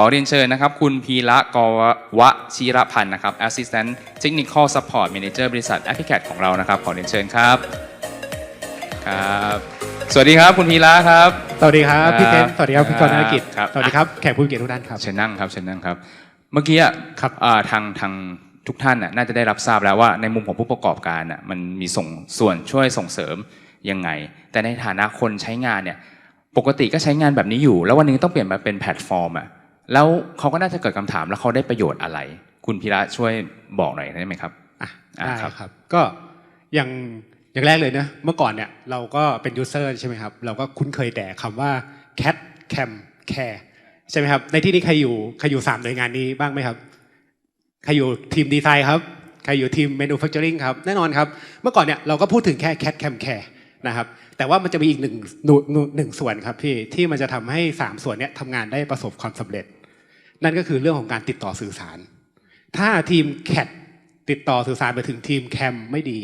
ขอเรียนเชิญนะครับ คุณพีระกวะชีรพันธ์นะครับ Assistant Technical Support Manager บริษัท a p p l i c a t ของเรานะครับ ขอเรียนเชิญครับครับ สวัสดีครับคุณพีระครับ สวัสดีครับพี่เต้นสวัสดีครับพี่กรณ์ธนกิจครับ สวัสดีครับแขกผู้มีเกียรติทุกท่านครับเชิญนั่งครับเชิญนั่งครับ เมื่อกี้อะครับอ่าทางทางทุกท่านน่ะน่าจะได้รับทราบแล้วว่าในมุมของผู้ประกอบการน่ะมันมีส่งส่วนช่วยส่งเสริมยังไง แต่ในฐานะคนใช้งานเนี่ยปกติก็ใช้งานแบบนี้อยู่ แล้ววันหนึงต้องเปลี่ยนมาเป็นแพลตฟอร์มอะ แล้วเขาก็น่าจะเกิดคำถามแล้วเขาได้ประโยชน์อะไร คุณพีระช่วยบอกหน่อยได้ไหมครับอะอ่าได้ครับครับ ก็อย่างอย่างแรกเลยนะเมื่อก่อนเนี่ยเราก็เป็นยูเซอร์ใช่ไหมครับเราก็คุ้นเคยแต่คำว่า cat cam care ใช่ไหมครับในที่นี้ใครอยู่ใครอยู่สามหน่วยงานนี้บ้างไหมครับใครอยู่ทีมดีไซน์ครับใครอยู่ทีม manufacturing ครับแน่นอนครับเมื่อก่อนเนี่ยเราก็พูดถึงแค่ cat cam care นะครับแต่ว่ามันจะมีอีกหนึ่งหน่วยหน่วยหนึ่งส่วนครับพี่ที่มันจะทำให้สามส่วนเนี้ยทำงานได้ประสบความสำเร็จ นั่นก็คือเรื่องของการติดต่อสื่อสาร ถ้าทีมแคทติดต่อสื่อสารไปถึงทีมแคมไม่ดี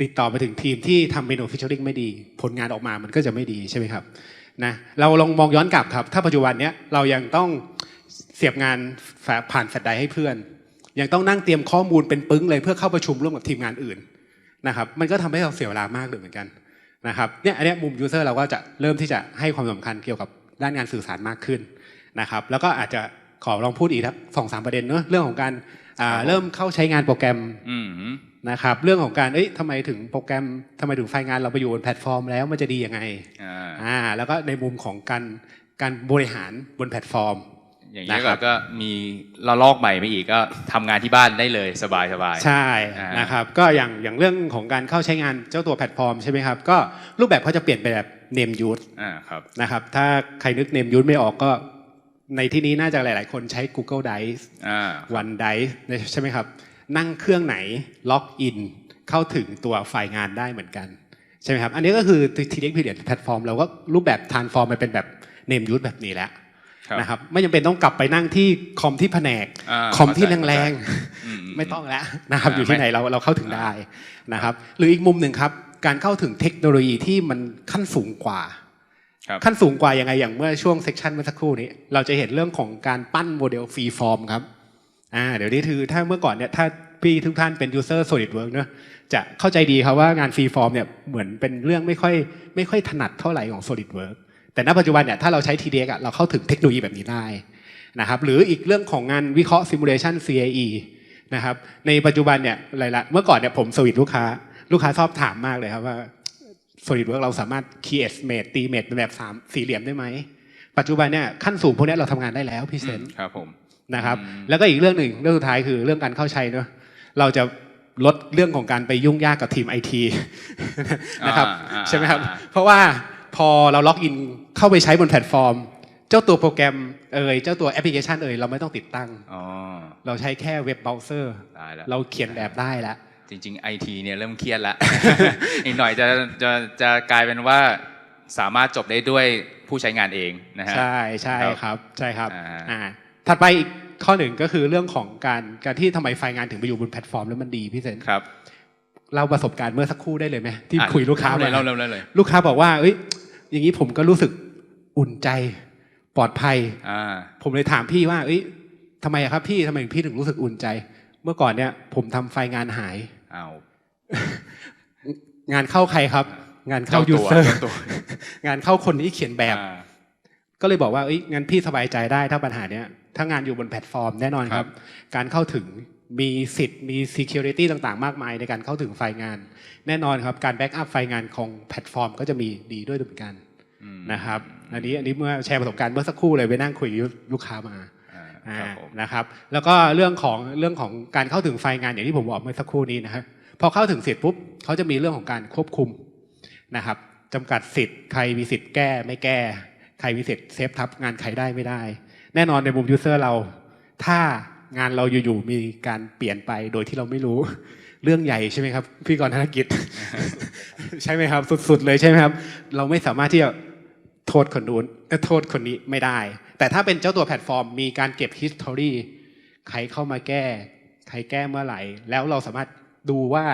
ติดต่อไปถึงทีมที่ทำเมนูฟิชเชอริงไม่ดี ผลงานออกมามันก็จะไม่ดีใช่ไหมครับนะเราลองมองย้อนกลับครับ ถ้าปัจจุบันเนี้ยเรายังต้องเสียบงานผ่านแฟลชไดให้เพื่อน ยังต้องนั่งเตรียมข้อมูลเป็นปึ้งเลยเพื่อเข้าประชุมร่วมกับทีมงานอื่นนะครับมันก็ทำให้เราเสียเวลามากเลยเหมือนกันนะครับเนี่ยอันนี้มุมยูเซอร์เราก็จะเริ่มที่จะให้ความสำคัญเกี่ยวกับด้านงานสื่อสารมากขึ้น นะครับแล้วก็อาจจะขอลองพูดอีกสักสองสามประเด็นเนอะเรื่องของการอ่าครับผมเริ่มเข้าใช้งานโปรแกรมอืมนะครับเรื่องของการเอ้ยทำไมถึงโปรแกรมทำไมถึงไฟล์งานเราไปอยู่บนแพลตฟอร์มแล้วมันจะดียังไงอ่าอ่าแล้วก็ในมุมของการการบริหารบนแพลตฟอร์ม อย่างนี้นะครัก็บก็มีระลอกใหม่มาอีกก็ทำงานที่บ้านได้เลยสบายสบายใช่อ่านนะครับก็อย่างอย่างเรื่องของการเข้าใช้งานเจ้าตัวแพลตฟอร์มใช่ไหมครับก็รูปแบบเขาจะเปลี่ยนไปแบบ name use อ่าครับนะครับถ้าใครนึก name use ไม่ออกก็ ในที่นี้น่าจะหลาย ๆ คนใช้ Google Drive อ่า OneDrive ใช่ไหมครับ นั่งเครื่องไหนล็อกอินเข้าถึงตัวไฟล์งานได้เหมือนกัน ใช่ไหมครับ อันนี้ก็คือ TDX Period Platform เราก็รูปแบบ transform ไปเป็นแบบ name use แบบนี้แล้วครับนะครับไม่จำเป็นต้องกลับไปนั่งที่คอมที่แผนกาคอมที่เข้าใจแรงอืมๆไม่ต้องแล้วนะครับอ่าอยู่ที่ไม่ไหนเราเราเข้าถึงได้นะครับ หรืออีกมุมหนึ่งครับ การเข้าถึงเทคโนโลยีที่มันขั้นสูงกว่าครับ ขั้นสูงกว่ายังไงอย่างเมื่อช่วงเซสชันเมื่อสักครู่นี้ เราจะเห็นเรื่องของการปั้นโมเดลฟรีฟอร์มครับอ่าเดี๋ยวนี้คือถ้าเมื่อก่อนเนี่ยถ้าพี่ทุกท่านเป็นยูเซอร์ SolidWorks เนอะจะเข้าใจดีครับว่างานฟรีฟอร์มเนี่ยเหมือนเป็นเรื่องไม่ค่อยไม่ค่อยถนัดเท่าไหร่ของ SolidWorks แต่ณปัจจุบันเนี่ยถ้าเราใช้ TDX เราเข้าถึงเทคโนโลยีแบบนี้ได้นะครับหรืออีกเรื่องของงานวิเคราะห์ Simulation CAE นะครับในปัจจุบันเนี่ยหลายๆเมื่อก่อนเนี่ยผมสวิตลูกค้า ลูกค้าชอบถามมากเลยครับว่า SolidWorks เราสามารถ create mate ตี mate เป็นแบบสามสี่เหลี่ยมได้ไหม ปัจจุบันเนี่ยขั้นสูงพวกเนี้ยเราทำงานได้แล้วพี่เซนครับผมนะครับอืมแล้วก็อีกเรื่องหนึ่งเรื่องสุดท้ายคือเรื่องการเข้าใช้เนอะเราจะลดเรื่องของการไปยุ่งยากกับทีมไอทีนะครับอ่าใช่ไหมครับอ่าเพราะว่าพอเราล็อกอินเข้าไปใช้บนแพลตฟอร์ม เจ้าตัวโปรแกรมเอ่ยเจ้าตัวแอปพลิเคชันเอ่ยเราไม่ต้องติดตั้งอ๋อเราใช้แค่เว็บเบราว์เซอร์ได้แล้วเราเขียนแบบได้แล้ว จริงๆไอทีเนี่ยเริ่มเครียดแล้วอีกหน่อยจะจะจะกลายเป็นว่าสามารถจบได้ด้วยผู้ใช้งานเองนะฮะ ใช่ใช่ครับครับใช่ครับอ่าอ่าถัดไปอีกข้อหนึ่งก็คือเรื่องของการการที่ทำไมไฟล์งานถึงไปอยู่บนแพลตฟอร์มแล้วมันดีพี่เซนครับเราประสบการณ์เมื่อสักครู่ได้เลยไหมที่อะคุยลูกค้าเล่าเลยมาเล่าเล่าเลย ลูกค้าบอกว่าเอ้ยอย่างนี้ผมก็รู้สึกอุ่นใจปลอดภัยอ่าผมเลยถามพี่ว่า เอ้ยทำไมอะครับพี่ทำไมพี่ถึงรู้สึกอุ่นใจ เมื่อก่อนเนี่ยผมทำไฟล์งานหายเอางานเข้าใครครับ งานเข้ายูตัวเซอร์เจ้าตัวงานเข้าคนที่เขียนแบบอ่าก็เลยบอกว่าเอ้ยงั้นพี่สบายใจได้ถ้าปัญหาเนี้ยถ้างานอยู่บนแพลตฟอร์มแน่นอนคครัรับบการเข้าถึงมีสิทธิ์มี security ต่างๆ มากมายในการเข้าถึงไฟล์งาน แน่นอนครับการแบ็กอัพไฟล์งานของแพลตฟอร์ม ก็จะมีดีด้วยเหมือนกันอืมนะครับอันนี้อันนี้เมื่อแชร์ประสบการณ์เมื่อสักครู่เลยไปนั่งคุยกับลูกค้ามา อ่าอ่าครับผมนะครับ แล้วก็เรื่องของเรื่องของการเข้าถึงไฟล์งานอย่างที่ผมบอกเมื่อสักครู่นี้นะครับพอเข้าถึงเสร็จปุ๊บเขาจะมีเรื่องของการควบคุมนะครับจำกัดสิทธิ์ใครมีสิทธิ์แก้ไม่แก้ ใครมีสิทธิ์เซฟทับงานใครได้ไม่ได้ แน่นอนในมุมยูเซอร์เรา ถ้างานเราอยู่ๆมีการเปลี่ยนไปโดยที่เราไม่รู้เรื่องใหญ่ใช่ไหมครับ พี่กรณ์ธนกิจ ใช่ไหมครับ สุดๆเลยใช่ไหมครับ เราไม่สามารถที่จะ โทษคนนู้นเอ่อโทษคนนี้ไม่ได้ แต่ถ้าเป็นเจ้าตัวแพลตฟอร์ม มีการเก็บ history ใครเข้ามาแก้ ใครแก้เมื่อไหร่ แล้วเราสามารถดูว่า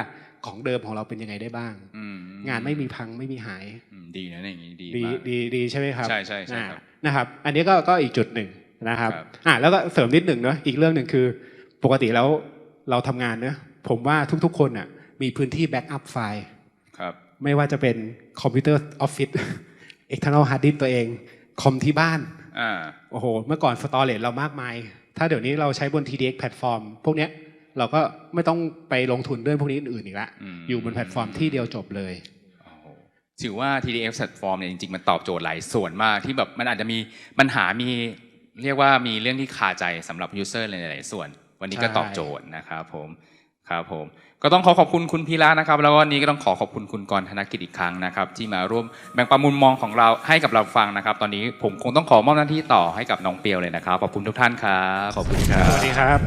ของเดิมของเราเป็นยังไงได้บ้างอืมงานไม่มีพังไม่มีหายอืมดีนะอย่างนี้ดีดีมากดีดีใช่ไหมครับใช่ใช่ใช่ครับอ่านะครับ อันนี้ก็ก็อีกจุดหนึ่งนะครับครับอะแล้วก็เสริมนิดหนึ่งเนาะอีกเรื่องหนึ่งคือ ปกติแล้วเราทำงานเนอะผมว่าทุกๆคนอะมีพื้นที่แบ็กอัพไฟล์ครับไม่ว่าจะเป็นคอมพิวเตอร์ออฟฟิศ external hard disk ตัวเอง คอมที่บ้านอ่าโอ้โห เมื่อก่อนสตอเรจเรามากมาย ถ้าเดี๋ยวนี้เราใช้บน TDX แพลตฟอร์ม พวกเนี้ยเราก็ไม่ต้องไปลงทุนเรื่องพวกนี้อื่นๆอีกละอืมอยู่บนแพลตฟอร์มที่เดียวจบเลยโอ้โหถือว่า TDF Platform เนี่ยจริงๆ มันตอบโจทย์หลายส่วนมากที่แบบมันอาจจะมีปัญหามีเรียกว่ามีเรื่องที่คาใจสำหรับ User ในหลายๆส่วน วันนี้ก็ใช่ตอบโจทย์นะครับผม ครับผมก็ต้องขอขอบคุณคุณพีระนะครับแล้ววันนี้ก็ต้องขอขอบคุณคุณกรธนกิจอีกครั้งนะครับที่มาร่วมแบ่งปันมุมมองของเราให้กับเราฟังนะครับ ตอนนี้ผมคงต้องขอมอบหน้าที่ต่อให้กับน้องเปียวเลยนะครับขอบคุณทุกท่านครับขอบคุณครัสวัสดีครับ